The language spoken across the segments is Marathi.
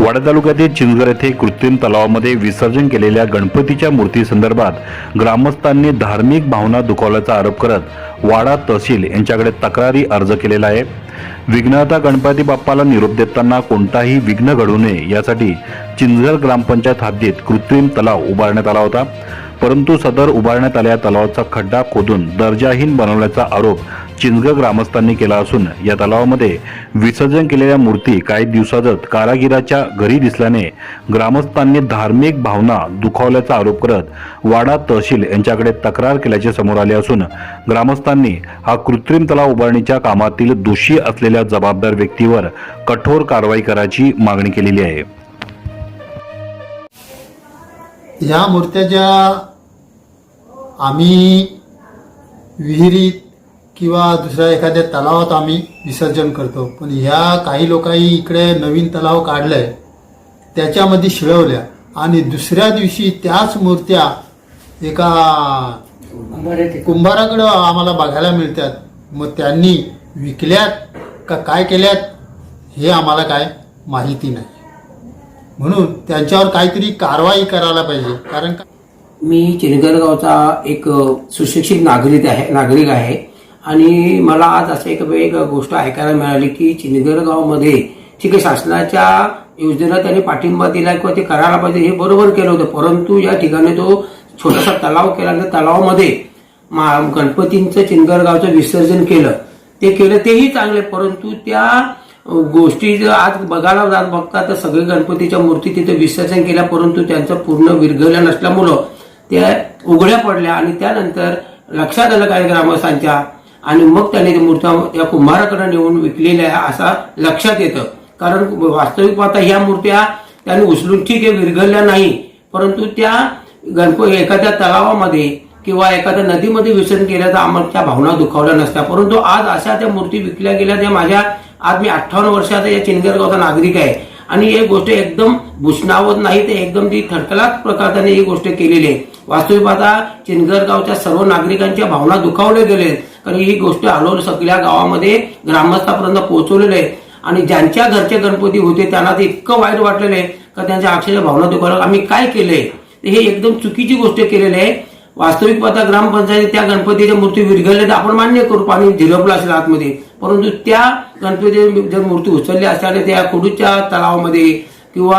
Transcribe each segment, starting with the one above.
वाडा तालुक्यातील चिंचगर येथे कृत्रिम तलावामध्ये विसर्जन केलेल्या गणपतीच्या मूर्तीसंदर्भात ग्रामस्थांनी धार्मिक भावना दुखावल्याचा आरोप करत वाडा तहसील यांच्याकडे तक्रारी अर्ज केलेला आहे. विघ्नता गणपती बाप्पाला निरोप देताना कोणताही विघ्न घडू नये यासाठी चिंचगर ग्रामपंचायत हद्दीत कृत्रिम तलाव उभारण्यात आला होता. परंतु सदर उभारण्यात आलेल्या तलावाचा खड्डा खोदून दर्जाहीन बनवल्याचा आरोप चिंचग ग्रामस्थांनी केला असून या तलावामध्ये विसर्जन केलेल्या मूर्ती काही दिवसातच कारागिराच्या घरी दिसल्याने ग्रामस्थांनी धार्मिक भावना दुखावल्याचा आरोप करत वाडा तहसील यांच्याकडे तक्रार केल्याचे समोर आले असून ग्रामस्थांनी हा कृत्रिम तलाव उभारणीच्या कामातील दोषी असलेल्या जबाबदार व्यक्तीवर कठोर कारवाई करायची मागणी केलेली आहे. या मूर्त्या ज्या आम्ही विहिरीत किंवा दुसऱ्या एखाद्या तलावात आम्ही विसर्जन करतो. पण ह्या काही लोकांनी इकडे नवीन तलाव काढलाय त्याच्यामध्ये शिळवल्या आणि दुसऱ्या दिवशी त्याच मूर्त्या एका कुंभाराकडे आम्हाला बघायला मिळतात. मग त्यांनी विकल्यात का काय केल्यात हे आम्हाला काय माहिती नाही. म्हणून त्यांच्यावर काहीतरी कारवाई करायला पाहिजे. कारण का मी चिनगर गावचा एक सुशिक्षित नागरिक आहे नागरिक आहे. आणि मला आज असं एक एक गोष्ट ऐकायला मिळाली की चिनगर गावमध्ये ठीक आहे शासनाच्या योजनेला त्यांनी पाठिंबा दिला किंवा ते करायला पाहिजे हे बरोबर केलं होतं. परंतु या ठिकाणी तो छोटासा तलाव केला त्या तलावामध्ये मा- गणपतींचं चिनगरगावचं विसर्जन केलं. ते केलं तेही चांगले. परंतु त्या गोष्टी जर आज बघायला जात बघता तर सगळे गणपतीच्या मूर्ती तिथे विसर्जन केल्या परंतु त्यांचं पूर्ण विरघळल्या नसल्यामुळं त्या उघड्या पडल्या. आणि त्यानंतर लक्षात आलं काही ग्रामस्थांच्या आणि मग त्याने त्या मूर्त्या त्या कुंभाराकडे नेऊन विकलेल्या आहे असा लक्षात येतं. कारण वास्तविक पाहता ह्या मूर्त्या त्याने उचलून ठीक आहे विरघळल्या नाही. परंतु त्या गणपती एखाद्या तलावामध्ये किंवा एखाद्या नदीमध्ये विसर्जन केल्याचा आम्हाला त्या भावना दुखावल्या नसत्या. परंतु आज अशा त्या मूर्ती विकल्या गेल्या त्या माझ्या आज मी अठ्ठावन्न वर्षाचा या चिनगरगावचा नागरिक आहे. आणि ही गोष्ट एकदम भूषणावत नाही ते एकदम ती थडकलाच प्रकाराने ही गोष्ट केलेली आहे. वास्तविक पाहता चिनगर गावच्या सर्व नागरिकांच्या भावना दुखावल्या गेले कारण ही गोष्ट आलोर सगळ्या गावामध्ये ग्रामस्थापर्यंत पोहोचवलेलं आहे. आणि ज्यांच्या घरचे गणपती होते त्यांना ते इतकं वाईट वाटलेलं आहे का त्यांच्या अक्षरशः भावना दुखावल्या. आम्ही काय केलंय? हे एकदम चुकीची गोष्ट केलेली आहे. वास्तविक पाहता ग्रामपंचायत त्या गणपतीच्या मूर्ती विरघळल्या तर आपण मान्य करू पाणी झिरपलं असेल आतमध्ये. परंतु त्या गणपती जर मूर्ती उचलल्या असल्याने त्या कुडूच्या तलावामध्ये किंवा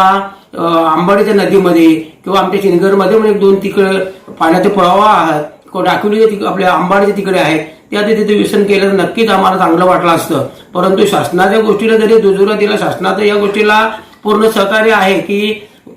आंबाडीच्या नदीमध्ये किंवा आमच्या चिनगरमध्ये पण एक दोन तिकडे पाण्याचे प्रवाह आहेत. किंवा डाकुलीच्या तिकडे आपल्या आंबाडीच्या तिकडे आहेत त्या तिथे व्यसन केलं तर नक्कीच आम्हाला चांगलं वाटलं असतं. परंतु शासनाच्या गोष्टीला जरी दुजोरा दिला शासनाचं या गोष्टीला पूर्ण सहकार्य आहे की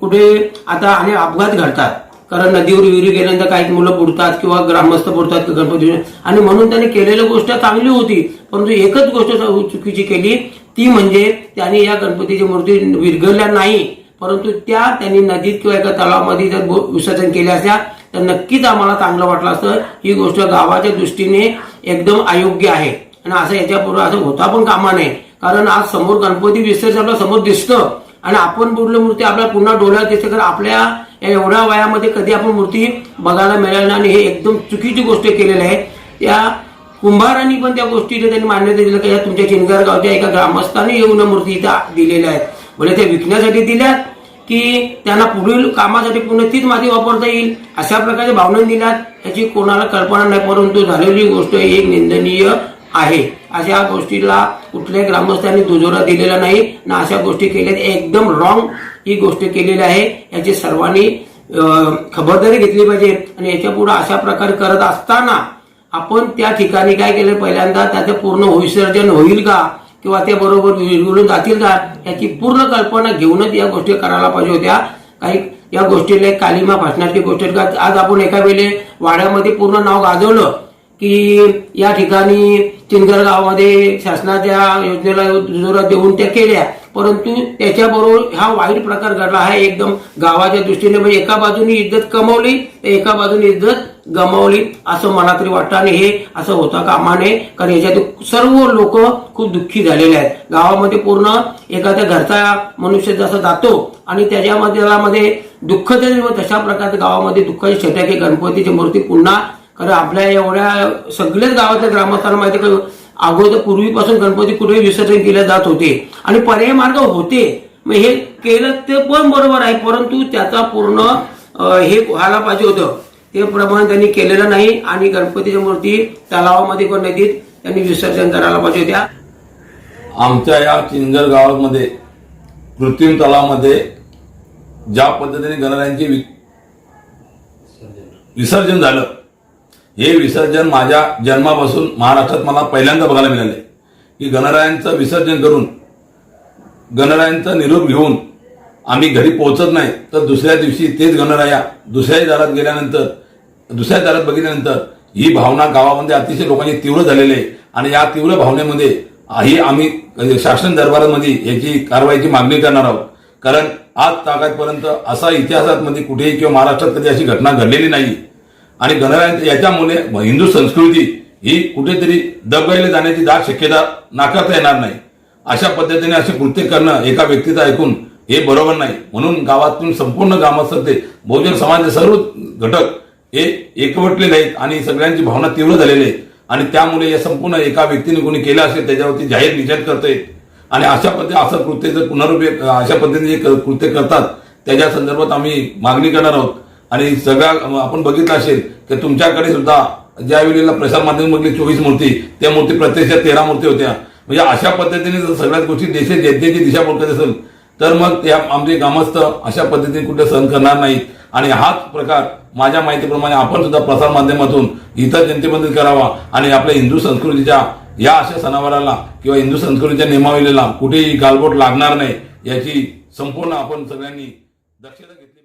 कुठे आता आणि अपघात घडतात. कारण नदीवर विहिरी गेल्यानंतर काही मुलं बुडतात किंवा ग्रामस्थ बुडतात गणपती आणि म्हणून त्यांनी केलेली गोष्ट चांगली होती. परंतु एकच गोष्ट चुकीची केली ती म्हणजे त्यांनी या गणपतीची मूर्ती विरघळल्या नाही परंतु त्या त्यांनी नदीत किंवा एका तलावामध्ये जर विसर्जन केल्या असत्या तर नक्कीच आम्हाला चांगलं वाटलं असतं. ही गोष्ट गावाच्या दृष्टीने एकदम अयोग्य आहे. आणि असं याच्यापूर्वी असं होता पण कामा नये. कारण आज समोर गणपती विसर्जन आपल्यासमोर दिसतं. आणि आपण बोललो मूर्ती आपल्याला पुन्हा डोळ्यात दिसते कारण आपल्या या एवढ्या वयामध्ये कधी आपण मूर्ती बघायला मिळाली नाही. आणि हे एकदम चुकीची गोष्ट केलेली आहे. त्या कुंभारांनी पण त्या गोष्टीला त्यांनी मान्यता दिलं की या तुमच्या चिनगार गावच्या एका ग्रामस्थाने येऊन मूर्ती इथं दिलेल्या आहेत. म्हणजे त्या विकण्यासाठी दिल्यात की त्यांना पुढील कामासाठी पुन्हा तीच माती वापरता येईल अशा प्रकारच्या भावना दिल्यात. याची कोणाला कल्पना नाही परंतु झालेली गोष्ट एक निंदनीय आहे. अशा गोष्टीला कुठल्याही ग्रामस्थांनी दुजोरा दिलेला नाही. ना अशा गोष्टी केल्या एकदम रॉंग ही गोष्ट केलेली आहे. याची सर्वांनी खबरदारी घेतली पाहिजे. आणि याच्यापुढे अशा प्रकारे करत असताना आपण त्या ठिकाणी काय केलं? पहिल्यांदा त्याचं पूर्ण विसर्जन होईल का? किंवा ते बरोबर विरघळून जातील का? याची पूर्ण कल्पना घेऊनच या गोष्टी करायला पाहिजे होत्या. काही या गोष्टीला कालिमा फासण्याची गोष्ट आहे. का आज आपण एका वेळेला वाड्यामध्ये पूर्ण नाव गाजवलं की या ठिकाणी चिंचगड गावामध्ये शासनाच्या योजनेला जोरात देऊन त्या केल्या. परंतु त्याच्याबरोबर हा वाईट प्रकार घडला. आहे एकदम गावाच्या दृष्टीने म्हणजे एका बाजूने इज्जत कमवली तर एका बाजूने इज्जत गमावली असं मला तरी वाटतं. आणि हे असं होता कामा नये कारण याच्यात सर्व लोक खूप दुःखी झालेले आहेत. गावामध्ये पूर्ण एखाद्या घरचा मनुष्य जसा जातो आणि त्याच्यामध्ये दुःख तरी तशा प्रकारच्या गावामध्ये दुःखाची शतके गणपतीची मूर्ती पुन्हा. कारण आपल्या एवढ्या सगळ्याच गावातल्या ग्रामस्थांना माहिती आहे का अगोदर पूर्वीपासून गणपती कुठेही विसर्जन केले जात होते. आणि पर्याय मार्ग होते. मग हे केलं ते पण बरोबर आहे. परंतु त्याचा पूर्ण हे व्हायला पाहिजे होतं. ते प्रमाण त्यांनी केलेलं नाही आणि गणपतीच्या मूर्ती तलावामध्ये पण नदीत त्यांनी विसर्जन करायला पाहिजे होत्या. आमच्या या चिंजर गावामध्ये कृत्रिम तलावामध्ये ज्या पद्धतीने गणरायांचे वि- विसर्जन झालं हे विसर्जन माझ्या जन्मापासून महाराष्ट्रात मला पहिल्यांदा बघायला मिळाले की गणरायांचं विसर्जन करून गणरायांचा निरोप घेऊन आम्ही घरी पोहोचत नाही तर दुसऱ्या दिवशी तेच गणराया दुसऱ्याही दारात गेल्यानंतर दुसऱ्या दारात बघितल्यानंतर ही भावना गावामध्ये अतिशय लोकांची तीव्र झालेली आहे. आणि या तीव्र भावनेमध्ये ही आम्ही म्हणजे शासन दरबारामध्ये याची कारवाईची मागणी करणार आहोत. कारण आज तागायपर्यंत असा इतिहासामध्ये कुठेही किंवा महाराष्ट्रात कधी अशी घटना घडलेली नाही. आणि गणराया याच्यामुळे हिंदू संस्कृती ही कुठेतरी दबगायला जाण्याची दाट शक्यता नाकारता येणार नाही. अशा पद्धतीने असे कृत्य करणं एका व्यक्तीचं ऐकून हे बरोबर नाही. म्हणून गावातून संपूर्ण ग्रामस्थ ते बहुजन समाजाचे सर्व घटक हे एकवटलेले आहेत आणि सगळ्यांची भावना तीव्र झालेली आहे. आणि त्यामुळे या संपूर्ण एका व्यक्तीने कोणी केलं असेल त्याच्यावरती जाहीर निषेध करतोय. आणि अशा पद्धती असं कृत्य जर पुनरुपयोग अशा पद्धतीने जे कृत्य करतात त्याच्या संदर्भात आम्ही मागणी करणार आहोत. आणि सगळ्या आपण बघितलं असेल की तुमच्याकडे सुद्धा ज्या वेळेला प्रसार माध्यमामधली चोवीस मूर्ती त्या मूर्ती प्रत्यक्षात तेरा मूर्ती होत्या. म्हणजे अशा पद्धतीने जर सगळ्याच गोष्टी देशात जनतेची दिशा बोलत असेल तर मग त्या आमचे ग्रामस्थ अशा पद्धतीने कुठे सहन करणार नाहीत. आणि हाच प्रकार माझ्या माहितीप्रमाणे आपण सुद्धा प्रसार माध्यमातून इतर जनतेमध्ये करावा. आणि आपल्या हिंदू संस्कृतीच्या या अशा सणावाराला किंवा हिंदू संस्कृतीच्या नियमावलीला कुठेही गालबोट लागणार नाही याची संपूर्ण आपण सगळ्यांनी दक्षता घेतली